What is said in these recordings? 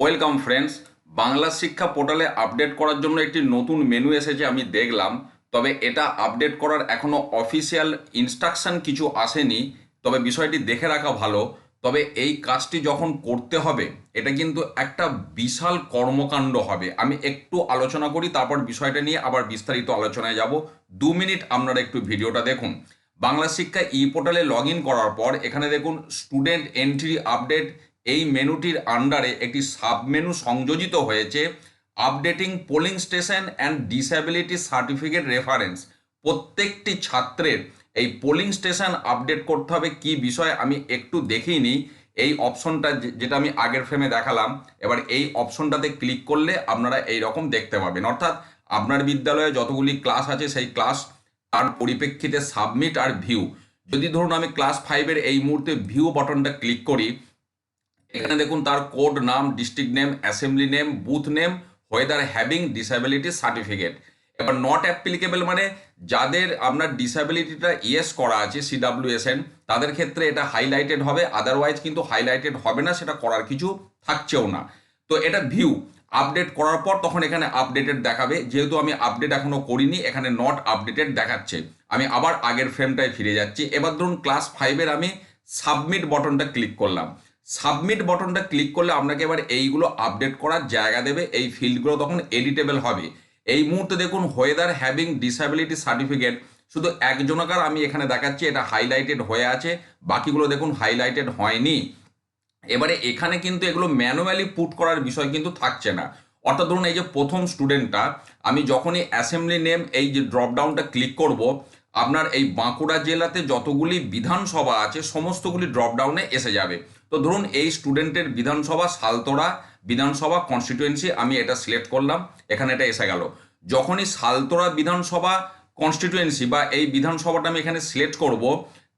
Welcome friends Bangla শিক্ষা পোর্টালে update করার জন্য একটি নতুন মেনু এসেছে, আমি দেখলাম। তবে এটা আপডেট করার এখনও অফিসিয়াল ইনস্ট্রাকশন কিছু আসেনি। তবে বিষয়টি দেখে রাখা ভালো। তবে এই কাজটি যখন করতে হবে, এটা কিন্তু একটা বিশাল কর্মকাণ্ড হবে। আমি একটু আলোচনা করি, তারপর বিষয়টা নিয়ে আবার বিস্তারিত আলোচনায় যাব। দু মিনিট আপনারা একটু ভিডিওটা দেখুন। বাংলা শিক্ষা ই পোর্টালে লগ করার পর, এখানে দেখুন স্টুডেন্ট এন্ট্রি আপডেট এই মেনুটির আন্ডারে একটি সাবমেনু সংযোজিত হয়েছে updating polling station and disability certificate reference প্রত্যেকটি ছাত্রের এই পোলিং স্টেশন আপডেট করতে হবে কি বিষয় আমি একটু দেখেই নিই। এই অপশনটা যেটা আমি আগের ফ্রেমে দেখালাম, এবার এই অপশনটাতে ক্লিক করলে আপনারা এই রকম দেখতে পাবেন। অর্থাৎ আপনার বিদ্যালয়ে যতগুলি ক্লাস আছে, সেই ক্লাস তার পরিপ্রেক্ষিতে সাবমিট আর ভিউ যদি ধরুন আমি ক্লাস ফাইভের এই মুহূর্তে ভিউ বাটনটা ক্লিক করি এখানে দেখুন তার কোড নাম district name assembly name booth name whether having disability certificate এবার নট অ্যাপ্লিকেবল মানে যাদের আপনার ডিসাবিলিটিটা ইয়েস করা আছে সিডাব্লিউএসএন তাদের ক্ষেত্রে এটা হাইলাইটেড হবে আদারওয়াইজ কিন্তু হাইলাইটেড হবে না, সেটা করার কিছু থাকছেও না। তো এটা ভিউ আপডেট করার পর তখন এখানে আপডেটেড দেখাবে, যেহেতু আমি আপডেট এখনও করিনি, এখানে নট আপডেটেড দেখাচ্ছে। আমি আবার আগের ফ্রেমটায় ফিরে যাচ্ছি। এবার ধরুন ক্লাস ফাইভের আমি সাবমিট বটনটা ক্লিক করলাম। সাবমিট বটনটা ক্লিক করলে আপনাকে এবার এইগুলো আপডেট করার জায়গা দেবে, এই ফিল্ডগুলো তখন এডিটেবল হবে। এই মুহূর্তে দেখুন হোয়েদার হ্যাভিং ডিসাবিলিটি সার্টিফিকেট শুধু একজনকার আমি এখানে দেখাচ্ছি, এটা হাইলাইটেড হয়ে আছে, বাকিগুলো দেখুন হাইলাইটেড হয়নি। এবারে এখানে কিন্তু এগুলো ম্যানুয়ালি পুট করার বিষয় কিন্তু থাকছে না। অর্থাৎ ধরুন এই যে প্রথম স্টুডেন্টটা আমি যখনই অ্যাসেম্বলি নেম এই যে ড্রপডাউনটা ক্লিক করব আপনার এই বাঁকুড়া জেলাতে যতগুলি বিধানসভা আছে, সমস্তগুলি ড্রপডাউনে এসে যাবে। তো ধরুন, এই স্টুডেন্টের বিধানসভা সালতোড়া বিধানসভা কনস্টিটিউয়েন্সি আমি এটা সিলেক্ট করলাম, এখানে এটা এসে গেল। যখনই সালতোড়া বিধানসভা কনস্টিটিউয়েন্সি বা এই বিধানসভাটা আমি এখানে সিলেক্ট করব,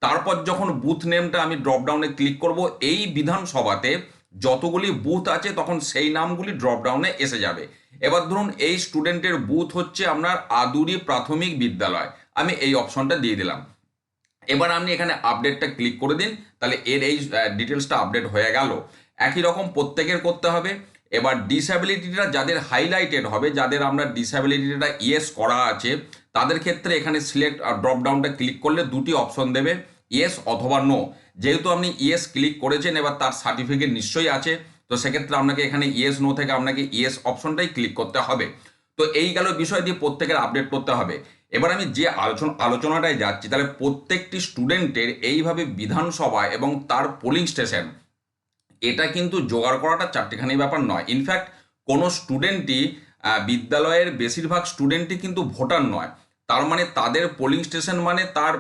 তারপর যখন বুথ নেমটা আমি ড্রপডাউনে ক্লিক করব, এই বিধানসভাতে যতগুলি বুথ আছে, তখন সেই নামগুলি ড্রপডাউনে এসে যাবে। এবার ধরুন, এই স্টুডেন্টের বুথ হচ্ছে আপনার আদুরি প্রাথমিক বিদ্যালয়। আমি এই অপশনটা দিয়ে দিলাম। এবার আপনি এখানে আপডেটটা ক্লিক করে দিন, তাহলে এর এই ডিটেলসটা আপডেট হয়ে গেল। একই রকম প্রত্যেকের করতে হবে। এবার ডিসএবিলিটিটা যাদের হাইলাইটেড হবে, যাদের আমরা ডিসএবিলিটিটা ইয়েস করা আছে, তাদের ক্ষেত্রে এখানে সিলেক্ট ড্রপ ডাউনটা ক্লিক করলে দুটি অপশন দেবে ইয়েস অথবা নো যেহেতু আপনি ইয়েস ক্লিক করেছেন, এবার তার সার্টিফিকেট নিশ্চয়ই আছে, তো সেক্ষেত্রে আপনাকে এখানে ইয়েস নো থেকে আপনাকে ইয়েস অপশনটাই ক্লিক করতে হবে। তো এই গেল বিষয় দিয়ে প্রত্যেকের আপডেট করতে হবে। এবার আমি যে আলোচনা, আলোচনাটায় যাচ্ছি, তাহলে প্রত্যেকটি স্টুডেন্টের এইভাবে বিধানসভা এবং তার পোলিং স্টেশন এটা কিন্তু জোগাড় করাটা চারটিখানি ব্যাপার নয়। ইনফ্যাক্ট কোনো স্টুডেন্টই বিদ্যালয়ের বেশিরভাগ স্টুডেন্টই কিন্তু ভোটার নয়। তার মানে তাদের পোলিং স্টেশন মানে তার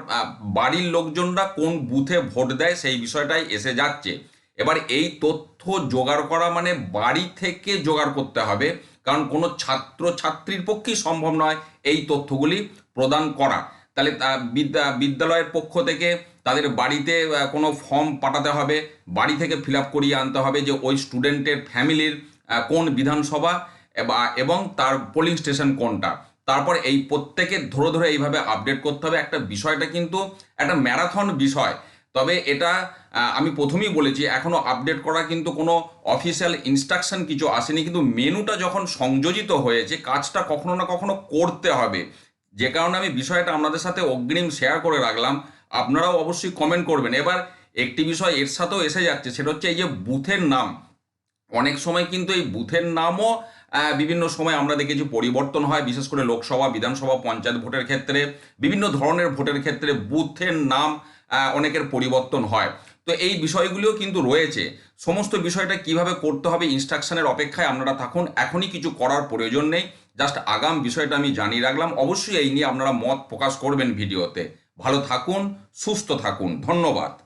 বাড়ির লোকজনরা কোন বুথে ভোট দেয় সেই বিষয়টাই এসে যাচ্ছে। এবার এই তথ্য জোগাড় করা মানে বাড়ি থেকে জোগাড় করতে হবে। কারণ কোনো ছাত্র ছাত্রীর পক্ষেই সম্ভব নয় এই তথ্যগুলি প্রদান করা। তাহলে বিদ্যা, বিদ্যালয়ের পক্ষ থেকে তাদের বাড়িতে কোনো ফর্ম পাঠাতে হবে, বাড়ি থেকে ফিল করিয়ে আনতে হবে যে ওই স্টুডেন্টের ফ্যামিলির কোন বিধানসভা এবং তার পোলিং স্টেশন কোনটা। তারপর এই প্রত্যেকে ধরে ধরে এইভাবে আপডেট করতে হবে। একটা বিষয়টা কিন্তু একটা ম্যারাথন বিষয়। তবে এটা আমি প্রথমেই বলেছি, এখনও আপডেট করা কিন্তু কোনো অফিসিয়াল ইনস্ট্রাকশন কিছু আসেনি। কিন্তু মেনুটা যখন সংযোজিত হয়েছে, কাজটা কখনো না কখনো করতে হবে। যে কারণে আমি বিষয়টা আপনাদের সাথে অগ্রিম শেয়ার করে রাখলাম। আপনারাও অবশ্যই কমেন্ট করবেন। এবার একটি বিষয় এর সাথেও এসে যাচ্ছে, সেটা হচ্ছে এই যে বুথের নাম। অনেক সময় কিন্তু এই বুথের নামও বিভিন্ন সময় আমরা দেখেছি পরিবর্তন হয়, বিশেষ করে লোকসভা, বিধানসভা পঞ্চায়েত ভোটের ক্ষেত্রে। বিভিন্ন ধরনের ভোটের ক্ষেত্রে বুথের নাম অনেকের পরিবর্তন হয়। তো এই বিষয়গুলিও কিন্তু রয়েছে। সমস্ত বিষয়টা কীভাবে করতে হবে ইনস্ট্রাকশনের অপেক্ষায় আপনারা থাকুন। এখনই কিছু করার প্রয়োজন নেই। জাস্ট আগাম বিষয়টা আমি জানিয়ে রাখলাম। অবশ্যই এই নিয়ে আপনারা মত প্রকাশ করবেন ভিডিওতে। ভালো থাকুন, সুস্থ থাকুন। ধন্যবাদ।